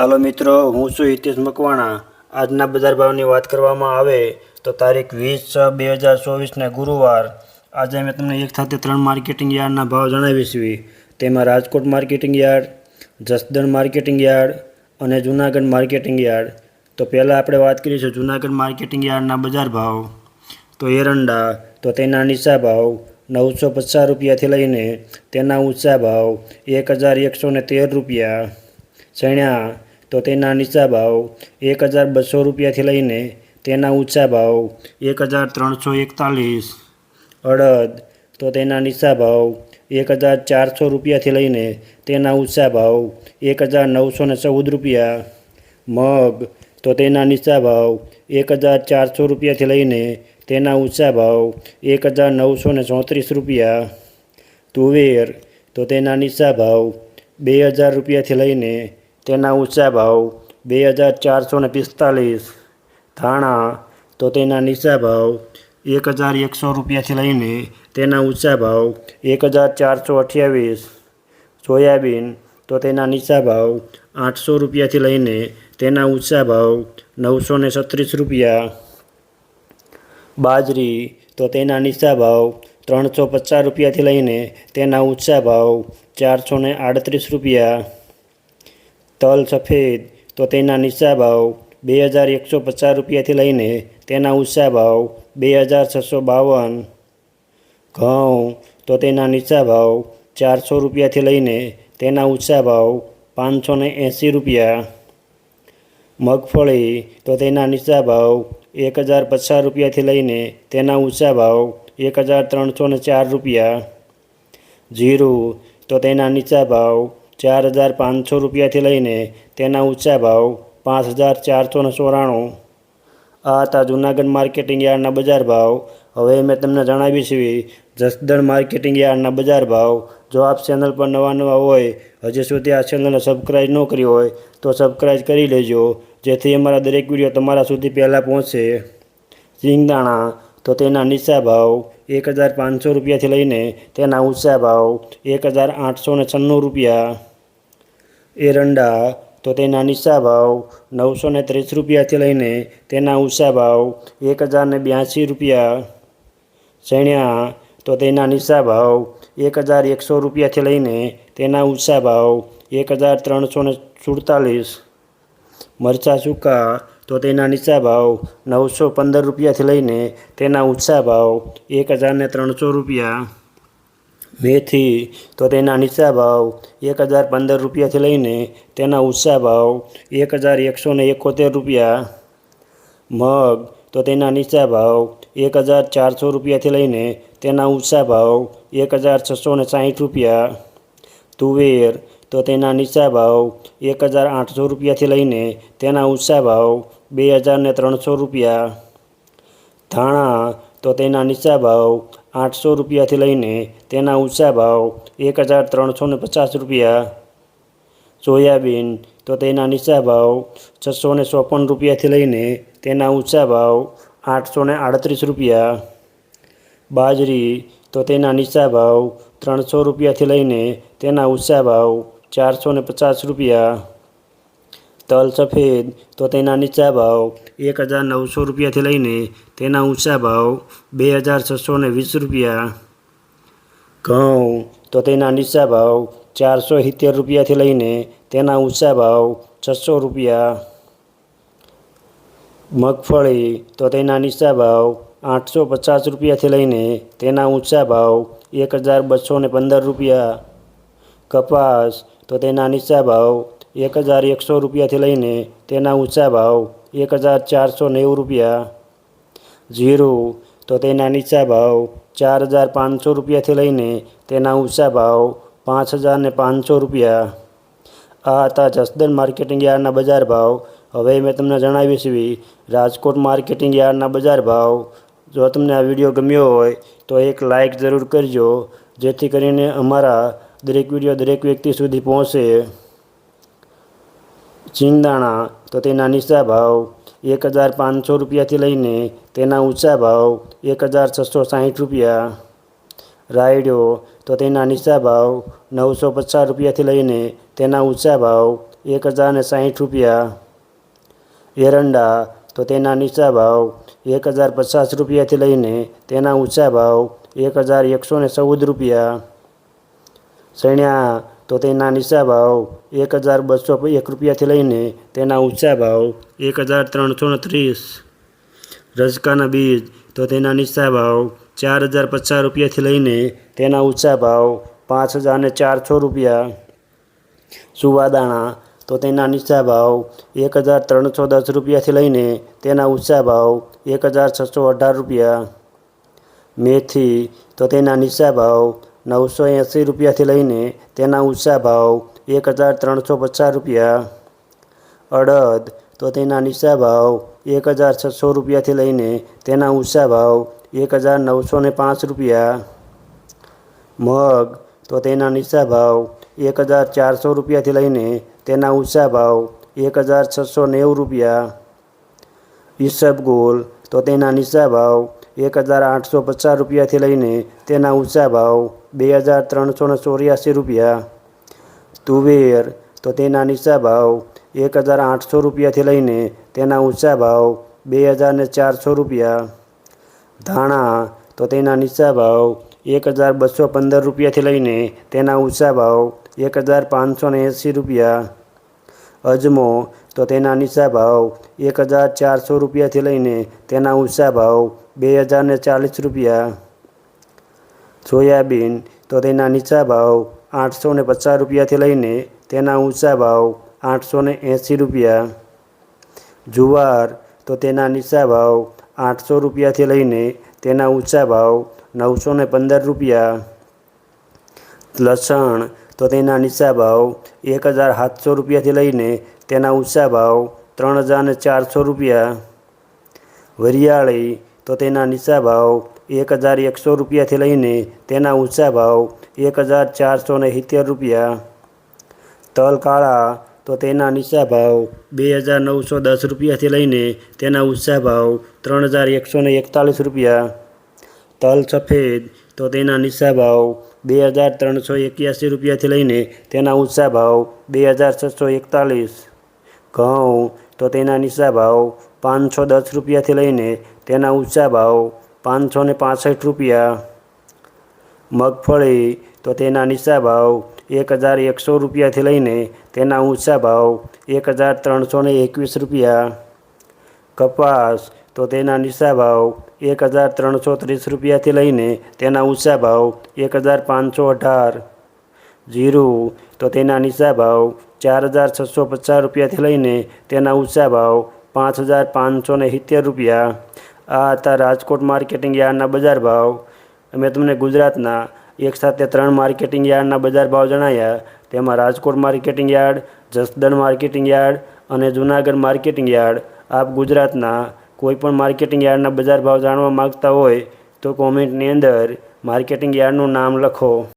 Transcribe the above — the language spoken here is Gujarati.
હાલો મિત્રો, હું છું હિતેશ મકવાણા. આજના બજાર ભાવની વાત કરવામાં આવે તો તારીખ વીસ છ બે હજાર ચોવીસને ગુરુવાર. આજે મેં તમને એક સાથે ત્રણ માર્કેટિંગ યાર્ડના ભાવ જણાવીશું તેમાં Rajkot marketing yard, Jasdan marketing yard અને જૂનાગઢ માર્કેટિંગ યાર્ડ. તો પહેલાં આપણે વાત કરીશું જૂનાગઢ માર્કેટિંગ યાર્ડના બજાર ભાવ. તો એરંડા, તો તેના નીચા ભાવ નવસો પચાસ રૂપિયાથી લઈને તેના ઊંચા ભાવ એક હજાર એકસો ને તેર રૂપિયા. ચણ્યા તો તેના નીચા ભાવ એક હજાર બસો રૂપિયાથી લઈને તેના ઊંચા ભાવ એક હજાર ત્રણસો એકતાલીસ. અડદ, તો તેના નીચા ભાવ એક હજાર ચારસો રૂપિયાથી લઈને તેના ઊંચા ભાવ એક હજાર નવસો ને ચૌદ રૂપિયા. મગ, તો તેના નીચા ભાવ એક હજાર ચારસો રૂપિયાથી લઈને તેના ઊંચા ભાવ એક હજાર નવસો ને ચોત્રીસ રૂપિયા. તુવેર, તો તેના નીચા ભાવ બે હજાર રૂપિયાથી લઈને તેના ઊંચા ભાવ બે હજાર ચારસો ને પિસ્તાલીસ. ધાણા તો તેના નીચા ભાવ એક હજાર એકસો રૂપિયાથી લઈને તેના ઊંચા ભાવ એક હજાર ચારસો અઠ્યાવીસ. સોયાબીન તો તેના નીચા ભાવ આઠસો રૂપિયાથી લઈને તેના ઊંચા ભાવ નવસો ને છત્રીસ રૂપિયા. બાજરી તો તેના નીચા ભાવ ત્રણસો પચાસ રૂપિયાથી લઈને તેના ઊંચા ભાવ ચારસો ને આડત્રીસ રૂપિયા. તલ સફેદ, તો તેના નીચા ભાવ બે હજાર એકસો પચાસ રૂપિયાથી લઈને તેના ઊંચા ભાવ બે હજાર છસો બાવન. ઘઉં, તો તેના નીચા ભાવ ચારસો રૂપિયાથી લઈને તેના ઊંચા ભાવ પાંચસો ને એંસી રૂપિયા. મગફળી, તો તેના નીચા ભાવ એક હજાર પચાસ રૂપિયાથી લઈને તેના ઊંચા ભાવ એક હજાર ત્રણસો ને ચાર રૂપિયા. જીરું, તો તેના નીચા ભાવ ચાર હજાર પાંચસો રૂપિયાથી લઈને તેના ઊંચા ભાવ પાંચ હજાર ચારસો ને ચોરાણું. આ હતા જૂનાગઢ માર્કેટિંગ યાર્ડના બજાર ભાવ. હવે મેં તમને જણાવી છે જસદણ માર્કેટિંગ યાર્ડના બજાર ભાવ. જો આપ ચેનલ પર નવા નવા હોય, હજી સુધી આ ચેનલને સબસ્ક્રાઈબ ન કરી હોય, તો સબસ્ક્રાઈબ કરી લેજો, જેથી અમારા દરેક વીડિયો તમારા સુધી પહેલાં પહોંચશે સિંગદાણા તો તેના નીચા ભાવ એક હજાર પાંચસો રૂપિયાથી લઈને તેના ઊંચા ભાવ એક હજાર આઠસો છન્નું રૂપિયા. એરંડા તો તેના નીચા ભાવ નવસો ને ત્રીસ રૂપિયાથી લઈને તેના ઊંચા ભાવ એક હજાર ને બ્યાસી રૂપિયા. ચણ્યા તો તેના નીચા ભાવ એક હજાર એકસો રૂપિયાથી લઈને તેના ઊંચા ભાવ એક હજાર ત્રણસો ને સુડતાલીસ. મરચાં સૂકા, તો તેના નીચા ભાવ નવસો પંદર રૂપિયાથી લઈને તેના ઊંચા ભાવ એક હજાર ને ત્રણસો રૂપિયા. મેથી તો તેના નીચા ભાવ એક હજાર પંદર રૂપિયાથી લઈને તેના ઊંચા ભાવ એક હજાર એકસો ને એકોતેર રૂપિયા. મગ તો તેના નીચા ભાવ એક હજાર ચારસો રૂપિયાથી લઈને તેના ઊંચા ભાવ એક હજાર છસો ને સાહીઠ રૂપિયા. તુવેર તો તેના નીચા ભાવ એક હજાર આઠસો રૂપિયાથી લઈને તેના ઊંચા ભાવ બે હજાર ત્રણસો રૂપિયા. ધાણા તો તેના નીચા ભાવ આઠસો રૂપિયાથી લઈને તેના ઊંચા ભાવ એક હજાર ત્રણસો ને પચાસ રૂપિયા. સોયાબીન તો તેના નીચા ભાવ છસો ને ચોપન રૂપિયાથી લઈને તેના ઊંચા ભાવ આઠસો ને આડત્રીસ રૂપિયા. બાજરી તો તેના નીચા ભાવ ત્રણસો રૂપિયાથી લઈને તેના ઊંચા ભાવ ચારસો ને પચાસ રૂપિયા. તલ સફેદ, તો તેના નીચા ભાવ એક હજાર નવસો રૂપિયાથી લઈને તેના ઊંચા ભાવ બે હજાર છસો ને વીસ રૂપિયા. ઘઉં, તો તેના નીચા ભાવ ચારસો સિત્તેર રૂપિયાથી લઈને તેના ઊંચા ભાવ છસો રૂપિયા. મગફળી, તો તેના નીચા ભાવ આઠસો પચાસ રૂપિયાથી લઈને તેના ઊંચા ભાવ એક હજાર બસો પંદર રૂપિયા. કપાસ, તો તેના નીચા ભાવ એક હજાર એકસો રૂપિયાથી લઈને તેના ઊંચા ભાવ એક હજાર ચારસો નેવું રૂપિયા. જીરું તો તેના નીચા ભાવ ચાર હજાર પાંચસો રૂપિયાથી લઈને તેના ઊંચા ભાવ પાંચ હજાર ને પાંચસો રૂપિયા. આ હતા જસદણ માર્કેટિંગ યાર્ડના બજાર ભાવ. હવે મેં તમને જણાવી છે રાજકોટ માર્કેટિંગ યાર્ડના બજાર ભાવ. જો તમને આ વીડિયો ગમ્યો હોય, તો એક લાઇક જરૂર કરજો, જેથી કરીને અમારા દરેક વીડિયો દરેક વ્યક્તિ સુધી પહોંચે. સિંગદાણા તો તેના નીચા ભાવ એક હજાર પાંચસો રૂપિયાથી લઈને તેના ઊંચા ભાવ એક હજાર છસો સાહીઠ રૂપિયા. રાયડો, તો તેના નીચા ભાવ નવસો પચાસ રૂપિયાથી લઈને તેના ઊંચા ભાવ એક હજાર ને સાહીઠ રૂપિયા. એરંડા, તો તેના નીચા ભાવ એક હજાર પચાસ રૂપિયાથી લઈને તેના ઊંચા ભાવ એક હજાર એકસો ને ચૌદ રૂપિયા. ચણ્યા તો તેના નીચા ભાવ એક હજાર બસો એક રૂપિયાથી લઈને તેના ઊંચા ભાવ એક હજાર ત્રણસો ત્રીસ. રજકાના બીજ, તો તેના નીચા ભાવ ચાર હજાર પચાસ રૂપિયાથી લઈને તેના ઊંચા ભાવ પાંચ હજાર ને ચારસો રૂપિયા. સુવાદાણા, તો તેના નીચા ભાવ એક હજાર ત્રણસો દસ રૂપિયાથી લઈને તેના ઊંચા ભાવ એક હજાર છસો અઢાર રૂપિયા. મેથી, તો તેના નીચા ભાવ નવસો એંસી રૂપિયાથી લઈને તેના ઊંચા ભાવ એક હજાર ત્રણસો પચાસ રૂપિયા. અડદ તો તેના નીચા ભાવ એક હજાર છસો રૂપિયાથી લઈને તેના ઊંચા ભાવ એક હજાર નવસો ને પાંચ રૂપિયા. મગ તો તેના નીચા ભાવ એક હજાર ચારસો રૂપિયાથી લઈને તેના ઊંચા ભાવ એક હજાર છસો નેવું રૂપિયા. ઈસબગોલ તો તેના નીચા ભાવ એક હજાર આઠસો પચાસ રૂપિયાથી લઈને તેના ઊંચા ભાવ બે હજાર ત્રણસો ચોર્યાસી રૂપિયા. તુવેર, તો તેના નીચા ભાવ એક હજાર આઠસો રૂપિયાથી લઈને તેના ઊંચા ભાવ બે હજાર ચારસો રૂપિયા. ધાણા, તો તેના નીચા ભાવ એક હજાર બસો પંદર રૂપિયાથી લઈને તેના ઊંચા ભાવ એક હજાર પાંચસો ને એંસી રૂપિયા. અજમો તો તેના નીચા ભાવ એક હજાર ચારસો રૂપિયાથી લઈને તેના ઊંચા ભાવ બે હજારને ચાલીસ રૂપિયા. સોયાબીન તો તેના નીચા ભાવ આઠસો ને પચાસ રૂપિયાથી લઈને તેના ઊંચા ભાવ આઠસો ને એંસી રૂપિયા. જુવાર તો તેના નીચા ભાવ આઠસો રૂપિયાથી લઈને તેના ઊંચા ભાવ નવસો ને પંદર રૂપિયા. લસણ તો તેના નીચા ભાવ એક હજાર સાતસો રૂપિયાથી લઈને તેના ઊંચા ભાવ ત્રણ હજાર ને ચારસો રૂપિયા. વરિયાળી તો તેના નીચા ભાવ એક હજાર એકસો રૂપિયાથી લઈને તેના ઊંચા ભાવ એક હજાર ચારસો ને સિત્તેર રૂપિયા. તલ કાળા તો તેના નીચા ભાવ બે હજાર નવસો દસ રૂપિયાથી લઈને તેના ઊંચા ભાવ ત્રણ હજાર એકસો ને એકતાલીસ રૂપિયા. તલ સફેદ તો તેના નીચા ભાવ બે હજાર ત્રણસો એક્યાસી રૂપિયાથી લઈને તેના ઊંચા ભાવ બે હજાર છસો એકતાલીસ. ઘઉં, તો તેના નીચા ભાવ પાંચસો દસ રૂપિયાથી લઈને તેના ઊંચા ભાવ પાંચસો ને પાસઠ રૂપિયા. મગફળી, તો તેના નીચા ભાવ એક હજાર એકસો રૂપિયાથી લઈને તેના ઊંચા ભાવ એક હજાર ત્રણસો ને એકવીસ રૂપિયા. કપાસ, તો તેના નીચા ભાવ એક હજાર ત્રણસો ત્રીસ રૂપિયાથી લઈને તેના ઊંચા ભાવ એક હજાર પાંચસો અઢાર. જીરું તો તેના નીચા ભાવ ચાર હજાર છસો પચાસ રૂપિયાથી લઈને તેના ઊંચા ભાવ પાંચ હજાર પાંચસો ને સિત્તેર રૂપિયા. આ હતા રાજકોટ માર્કેટિંગ યાર્ડના બજાર ભાવ. અમે તમને ગુજરાતના એક સાથે ત્રણ માર્કેટિંગ યાર્ડના બજાર ભાવ જણાવ્યા તેમાં Rajkot marketing yard, Jasdan marketing yard અને જૂનાગઢ માર્કેટિંગ યાર્ડ. આપ ગુજરાતના કોઈપણ માર્કેટિંગ યાર્ડના બજાર ભાવ જાણવા માગતા હોય તો કોમેન્ટની અંદર માર્કેટિંગ યાર્ડનું નામ લખો.